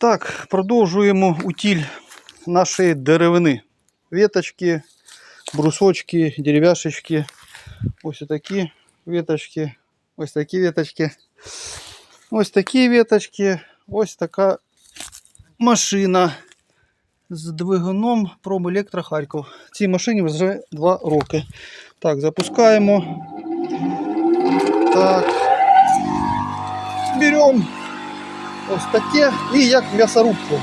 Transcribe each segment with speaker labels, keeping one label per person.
Speaker 1: Так, продовжуємо утіль нашої деревини. Веточки, брусочки, деревяшечки. Ось такі веточки, ось такі веточки. Ось такі веточки, ось така машина з двигуном Пром Електро Харків. Цій машині вже 2 роки. Так, запускаємо. Так. Беремо ось таке і як м'ясорубку.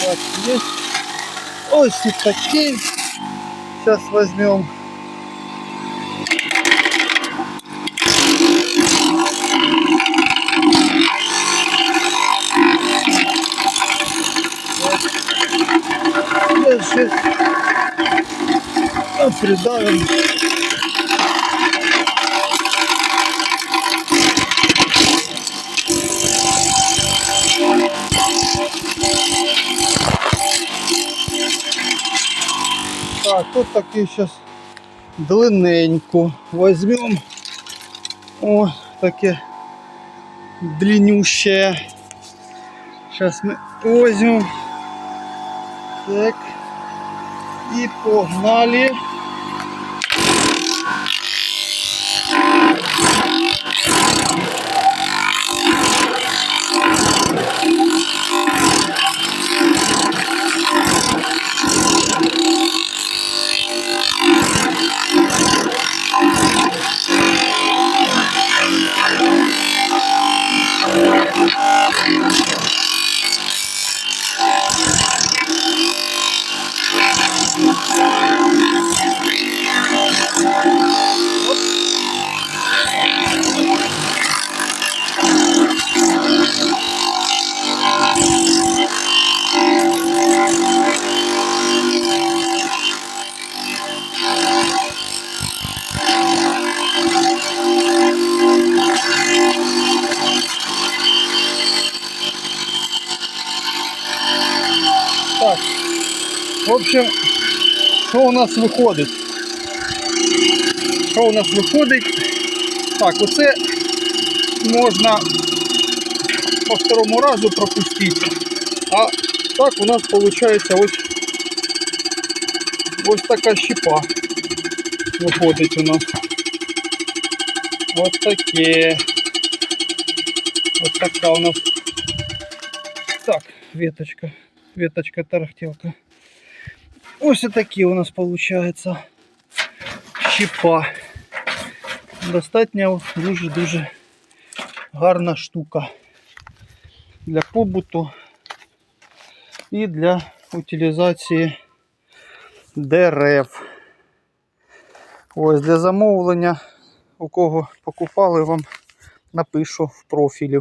Speaker 1: Так, есть. Ось и такие. Сейчас возьмем. Дальше придавим. Так, тут такий сейчас длинненько. возьмем. О, таке длиннющее. Сейчас мы возьмем. Так. И погнали. В общем, що у нас виходить? Що у нас виходить? Так, оце можна по второму разу пропустити. А так у нас виходить ось, ось така щепа виходить у нас. Ось таке. Ось така у нас. Так, веточка. Веточка тарахтелка. Ось такі у нас получается щепа. Достатньо дуже-дуже гарна штука для побуту і для утилізації дерев. Ось для замовлення, у кого покупали, вам напишу в профілі.